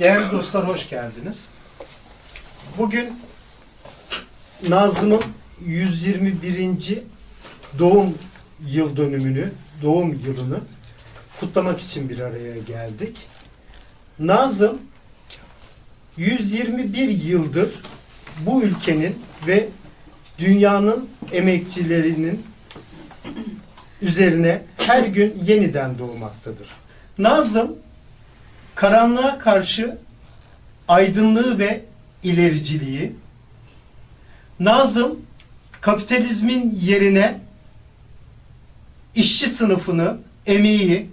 Değerli dostlar hoş geldiniz. Bugün Nazım'ın 121. doğum yıl dönümünü, doğum yılını kutlamak için bir araya geldik. Nazım 121 yıldır bu ülkenin ve dünyanın emekçilerinin üzerine her gün yeniden doğmaktadır. Nazım karanlığa karşı aydınlığı ve ilericiliği, Nazım kapitalizmin yerine işçi sınıfını, emeği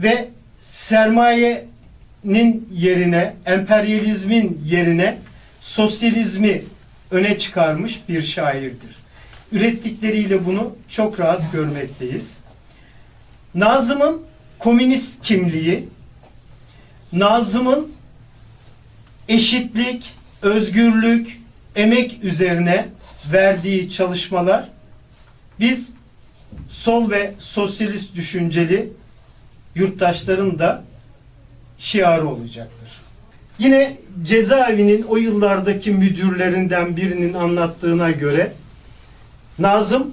ve sermayenin yerine, emperyalizmin yerine sosyalizmi öne çıkarmış bir şairdir. Ürettikleriyle bunu çok rahat görmekteyiz. Nazım'ın komünist kimliği, Nazım'ın eşitlik, özgürlük, emek üzerine verdiği çalışmalar biz sol ve sosyalist düşünceli yurttaşların da şiarı olacaktır. Yine cezaevinin o yıllardaki müdürlerinden birinin anlattığına göre Nazım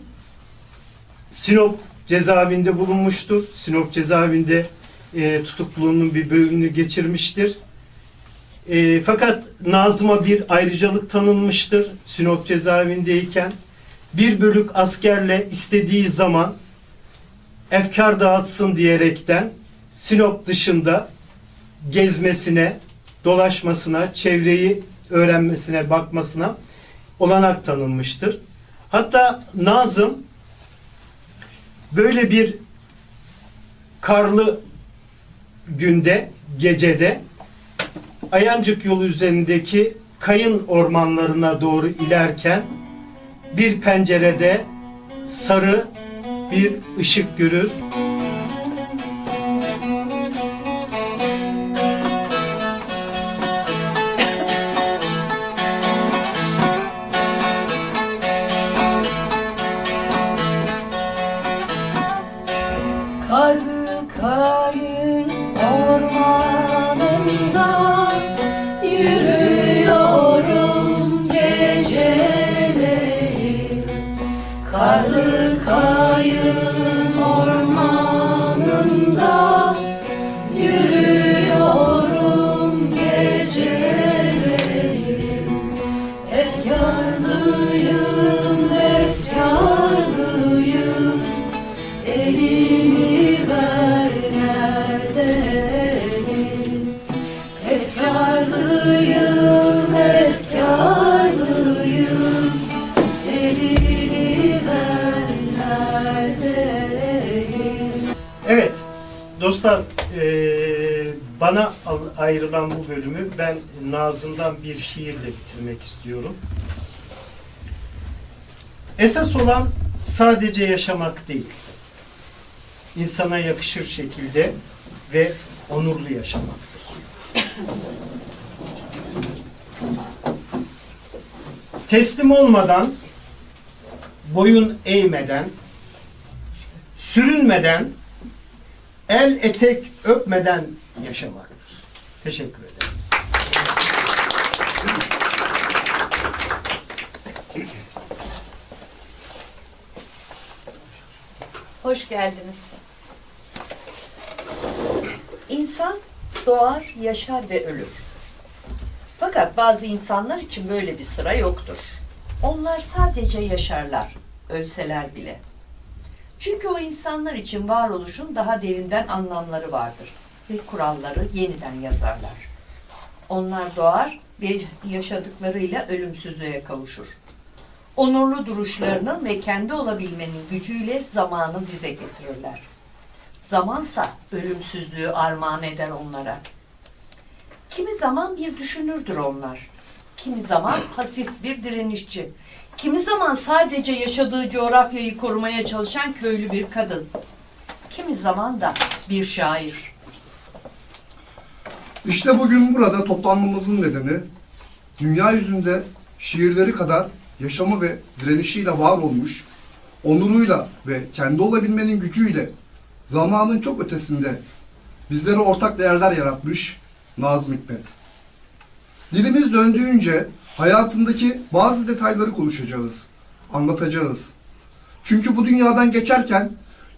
Sinop cezaevinde bulunmuştur. Sinop cezaevinde e, tutukluluğunun bir bölümünü geçirmiştir. E, fakat Nazım'a bir ayrıcalık tanınmıştır Sinop cezaevindeyken. Bir bölük askerle istediği zaman efkar dağıtsın diyerekten Sinop dışında gezmesine, dolaşmasına, çevreyi öğrenmesine, bakmasına olanak tanınmıştır. Hatta Nazım böyle bir karlı günde, gecede Ayancık yolu üzerindeki kayın ormanlarına doğru ilerken bir pencerede sarı bir ışık görür. Bana ayrılan bu bölümü ben Nazım'dan bir şiirle bitirmek istiyorum. Esas olan sadece yaşamak değil, insana yakışır şekilde ve onurlu yaşamaktır. Teslim olmadan, boyun eğmeden, sürünmeden, el etek öpmeden yaşamaktır. Teşekkür ederim. Hoş geldiniz. İnsan doğar, yaşar ve ölür. Fakat bazı insanlar için böyle bir sıra yoktur. Onlar sadece yaşarlar, ölseler bile. Çünkü o insanlar için varoluşun daha derinden anlamları vardır ve kuralları yeniden yazarlar. Onlar doğar ve yaşadıklarıyla ölümsüzlüğe kavuşur onurlu duruşlarının ve kendi olabilmenin gücüyle zamanı dize getirirler. Zamansa ölümsüzlüğü armağan eder onlara. Kimi zaman bir düşünürdür onlar. Kimi zaman pasif bir direnişçi. Kimi zaman sadece yaşadığı coğrafyayı korumaya çalışan köylü bir kadın. Kimi zaman da bir şair. İşte bugün burada toplanmamızın nedeni dünya yüzünde şiirleri kadar yaşamı ve direnişiyle var olmuş, onuruyla ve kendi olabilmenin gücüyle zamanın çok ötesinde bizlere ortak değerler yaratmış Nazım Hikmet. Dilimiz döndüğünce hayatındaki bazı detayları konuşacağız, anlatacağız. Çünkü bu dünyadan geçerken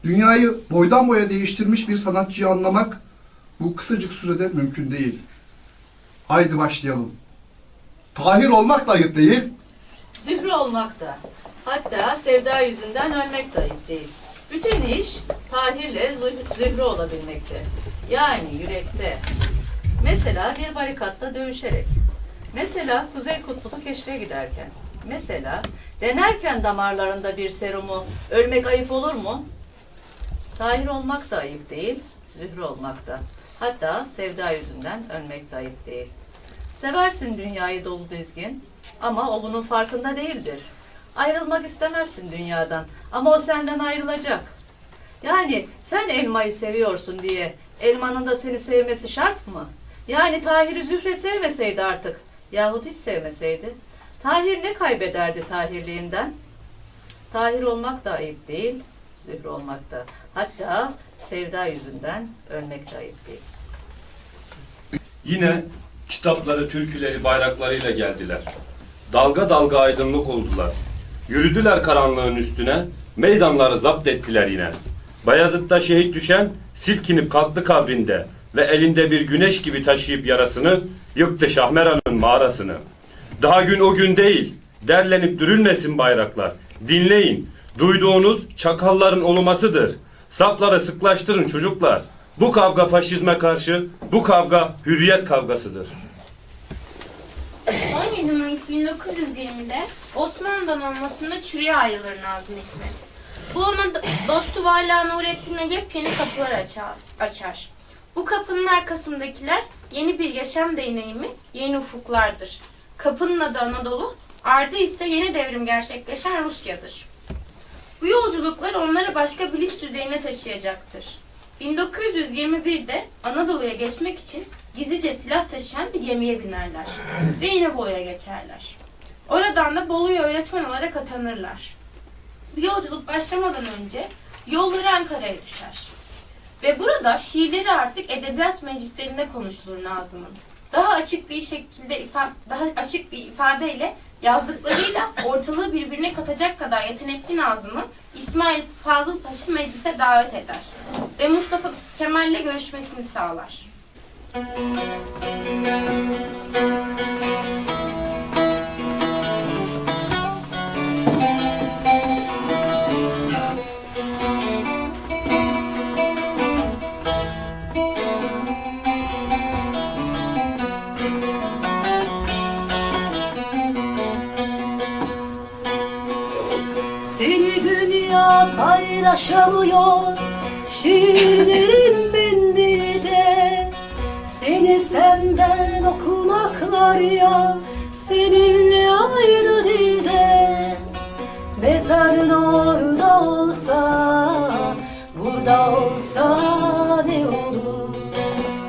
dünyayı boydan boya değiştirmiş bir sanatçıyı anlamak bu kısacık sürede mümkün değil. Haydi başlayalım. Tahir olmak da ayıp değil. Zührü olmak da. Hatta sevda yüzünden ölmek de ayıp değil. Bütün iş Tahir'le züh- zührü olabilmekte. Yani yürekte. Mesela bir barikatta dövüşerek. Mesela Kuzey Kutbu'nu keşfe giderken. Mesela denerken damarlarında bir serumu ölmek ayıp olur mu? Tahir olmak da ayıp değil, zührü olmak da. Hatta sevda yüzünden ölmek de değil. Seversin dünyayı dolu dizgin ama o bunun farkında değildir. Ayrılmak istemezsin dünyadan ama o senden ayrılacak. Yani sen elmayı seviyorsun diye elmanın da seni sevmesi şart mı? Yani Tahir'i Zühre sevmeseydi artık yahut hiç sevmeseydi. Tahir ne kaybederdi Tahirliğinden? Tahir olmak da ayıp değil, Zühre olmak da. Hatta sevda yüzünden ölmek de ayıp değil. Yine kitapları, türküleri, bayraklarıyla geldiler. Dalga dalga aydınlık oldular. Yürüdüler karanlığın üstüne, meydanları zapt ettiler yine. Bayazıt'ta şehit düşen silkinip kalktı kabrinde ve elinde bir güneş gibi taşıyıp yarasını yıktı Şahmeran'ın mağarasını. Daha gün o gün değil, derlenip dürülmesin bayraklar. Dinleyin, duyduğunuz çakalların olumasıdır. Safları sıklaştırın çocuklar. Bu kavga faşizme karşı, bu kavga hürriyet kavgasıdır. 17 Mayıs 1920'de Osmanlı'dan olmasında çürüye ayrılır Nazım Hikmet. Bu ona dostu Vala Nurettin'e yepyeni kapılar açar, açar. Bu kapının arkasındakiler yeni bir yaşam deneyimi, yeni ufuklardır. Kapının adı Anadolu, ardı ise yeni devrim gerçekleşen Rusya'dır. Bu yolculuklar onları başka bilinç düzeyine taşıyacaktır. 1921'de Anadolu'ya geçmek için gizlice silah taşıyan bir gemiye binerler ve İnebolu'ya geçerler. Oradan da Bolu'ya öğretmen olarak atanırlar. Bu yolculuk başlamadan önce yolları Ankara'ya düşer. Ve burada şiirleri artık edebiyat meclislerinde konuşulur Nazım'ın. Daha açık bir şekilde ifa- daha açık bir ifadeyle yazdıklarıyla ortalığı birbirine katacak kadar yetenekli Nazım'ı İsmail Fazıl Paşa meclise davet eder ve Mustafa Kemal'le görüşmesini sağlar. Seni paylaşamıyor Şiirlerin bindi de Seni senden okumaklar ya. Seninle ayrı dilde Mezarın orada olsa Burada olsa ne olur?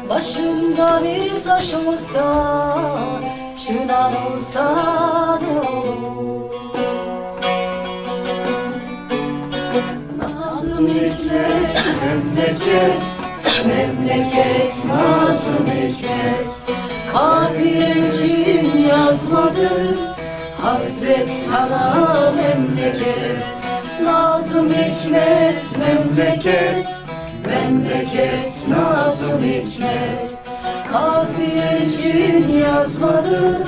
Başında bir taş olsa Çınar olsa ne olur Memleket, memleket Nazım Hikmet Kafiye için yazmadım, hasret sana memleket Nazım Hikmet, memleket, memleket Nazım Hikmet Kafiye için yazmadım,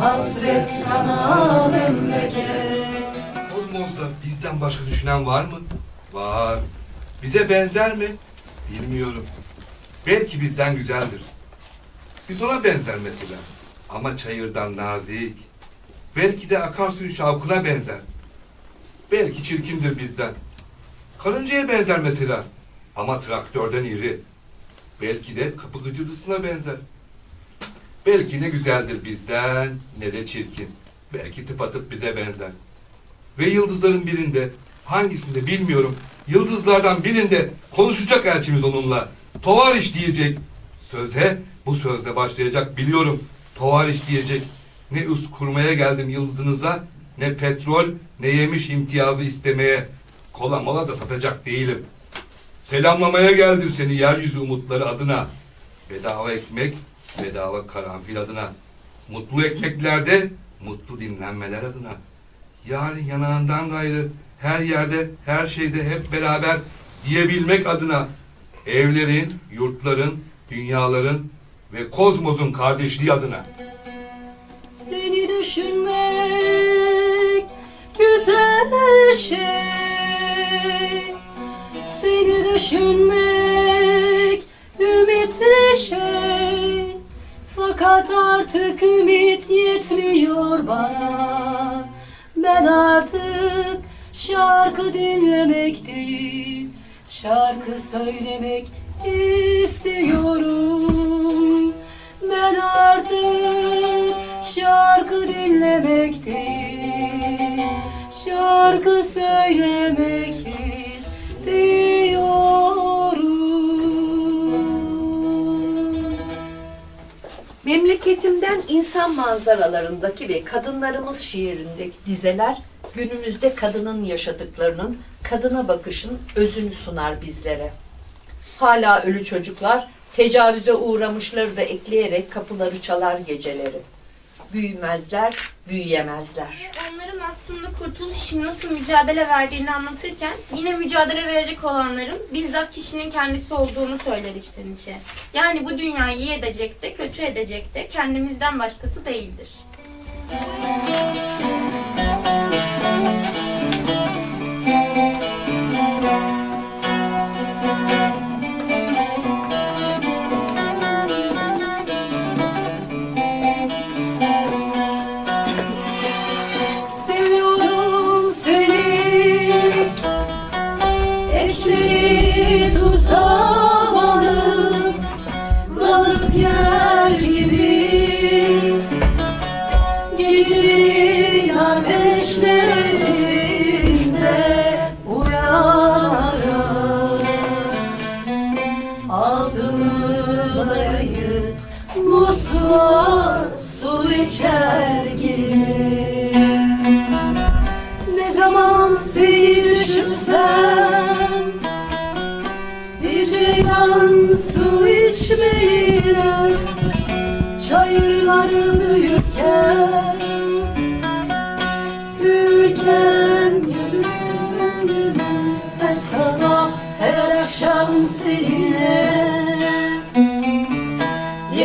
hasret sana memleket Kozmos'ta bizden başka düşünen var mı? Var. Bize benzer mi? Bilmiyorum. Belki bizden güzeldir. Biz ona benzer mesela. Ama çayırdan nazik. Belki de akarsuyun şavkına benzer. Belki çirkindir bizden. Karıncaya benzer mesela. Ama traktörden iri. Belki de kapı gıcırtısına benzer. Belki ne güzeldir bizden ne de çirkin. Belki tıpatıp bize benzer. Ve yıldızların birinde, hangisinde bilmiyorum, yıldızlardan birinde konuşacak elçimiz onunla. Tovariş diyecek. Söze, bu sözle başlayacak biliyorum. Tovariş diyecek. Ne üst kurmaya geldim yıldızınıza, ne petrol, ne yemiş imtiyazı istemeye. Kola mola da satacak değilim. Selamlamaya geldim seni yeryüzü umutları adına. Bedava ekmek, bedava karanfil adına, mutlu ekmeklerde mutlu dinlenmeler adına. Yarın yanağından gayrı her yerde, her şeyde hep beraber diyebilmek adına evlerin, yurtların, dünyaların ve kozmosun kardeşliği adına. Seni düşünmek güzel şey. Seni düşünmek ümitli şey. Fakat artık ümit yetmiyor bana. Ben artık şarkı dinlemek değil Şarkı söylemek istiyorum. Ben artık şarkı dinlemek değil, şarkı söylemek istiyorum. Memleketimden insan manzaralarındaki ve kadınlarımız şiirindeki dizeler günümüzde kadının yaşadıklarının, kadına bakışın özünü sunar bizlere. Hala ölü çocuklar tecavüze uğramışları da ekleyerek kapıları çalar geceleri. Büyümezler, büyüyemezler. Onların aslında kurtuluş için nasıl mücadele verdiğini anlatırken yine mücadele verecek olanların bizzat kişinin kendisi olduğunu söyler içten içe. Yani bu dünyayı iyi edecek de kötü edecek de kendimizden başkası değildir. Seviyorum Ağzımı dayayıp musluğa su içer gibi. Ne zaman seni düşünsem Bir ceylan su içmeyle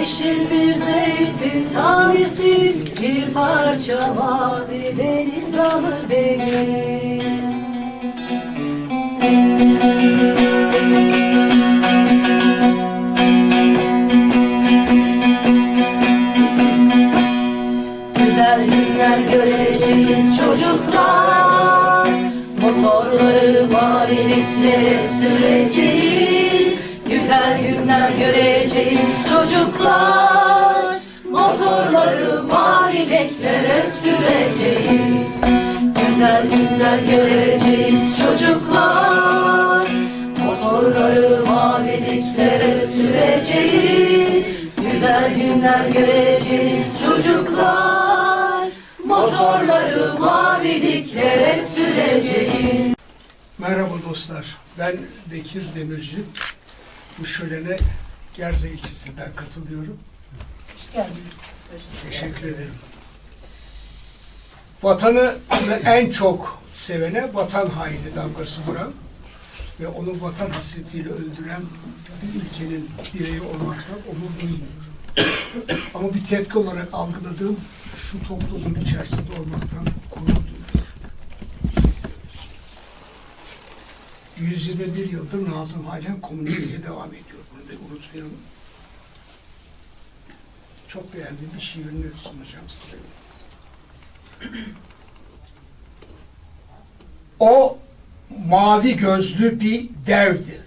Yeşil bir zeytin tanesi Bir parça mavi deniz alır beni. Güzel günler göreceğiz çocuklar. Motorları maviliklere süreceğiz. Güzel günler göreceğiz çocuklar Motorları maviliklere süreceğiz Güzel günler göreceğiz çocuklar Motorları maviliklere süreceğiz Güzel günler göreceğiz çocuklar Motorları maviliklere süreceğiz Merhaba dostlar. Ben Bekir Demirci. Bu şölene Gerze ilçesinden katılıyorum. Hoş geldiniz. Teşekkür ederim. Vatanı en çok sevene vatan haini damgası vuran ve onu vatan hasretiyle öldüren bir ülkenin bireyi olmaktan onur duymuyorum. Ama bir tepki olarak algıladığım şu toplumun içerisinde olmaktan gurur duyuyorum. 121 yıldır Nazım halen komünistliğe devam ediyor. Da unutmayalım. Çok beğendiğim bir şiirini sunacağım size. O mavi gözlü bir devdi.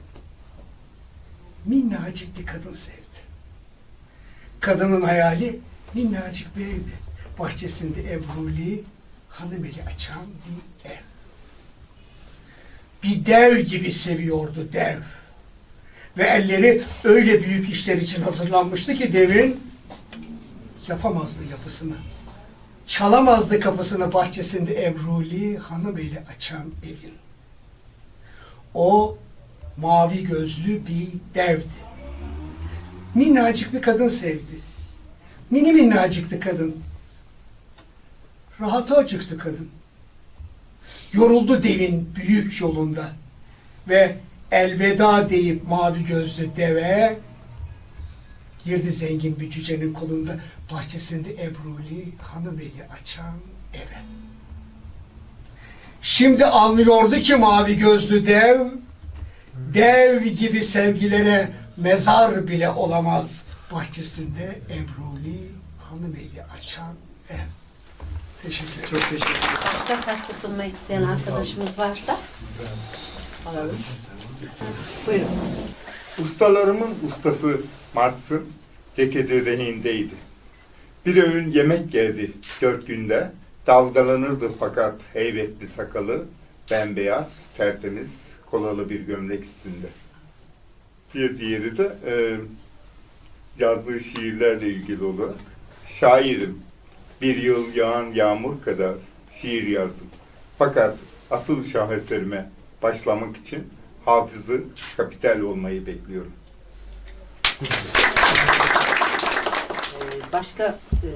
Minnacık bir kadın sevdi. Kadının hayali minnacık bir evdi. Bahçesinde evruli, hanımeli açan bir ev. Bir dev gibi seviyordu dev. Ve elleri öyle büyük işler için hazırlanmıştı ki devin yapamazdı yapısını. Çalamazdı kapısını bahçesinde Evruli hanım eli açan evin. O mavi gözlü bir devdi. Minnacık bir kadın sevdi. Mini minnacıktı kadın. Rahata acıktı kadın. Yoruldu devin büyük yolunda. Ve elveda deyip mavi gözlü deve girdi zengin bir cücenin kolunda bahçesinde Ebruli hanımeli açan eve. Şimdi anlıyordu ki mavi gözlü dev dev gibi sevgilere mezar bile olamaz bahçesinde Ebruli hanımeli açan ev. Teşekkür ederim. Çok teşekkür ederim. Başka katkı sunmak isteyen arkadaşımız varsa alalım. Buyurun. Ustalarımın ustası Marx'ın ceketi rehindeydi. Bir öğün yemek geldi dört günde. Dalgalanırdı fakat heybetli sakalı, bembeyaz, tertemiz, kolalı bir gömlek üstünde. Bir diğeri de e, yazdığı şiirlerle ilgili olarak. Şairim, bir yıl yağan yağmur kadar şiir yazdım. Fakat asıl şaheserime başlamak için hafızı kapital olmayı bekliyorum. Başka e,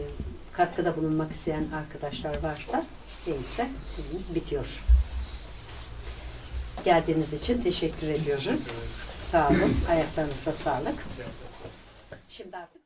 katkıda bulunmak isteyen arkadaşlar varsa değilse filmimiz bitiyor. Geldiğiniz için teşekkür ediyoruz. Sağ olun. Ayaklarınıza sağlık. Şimdi artık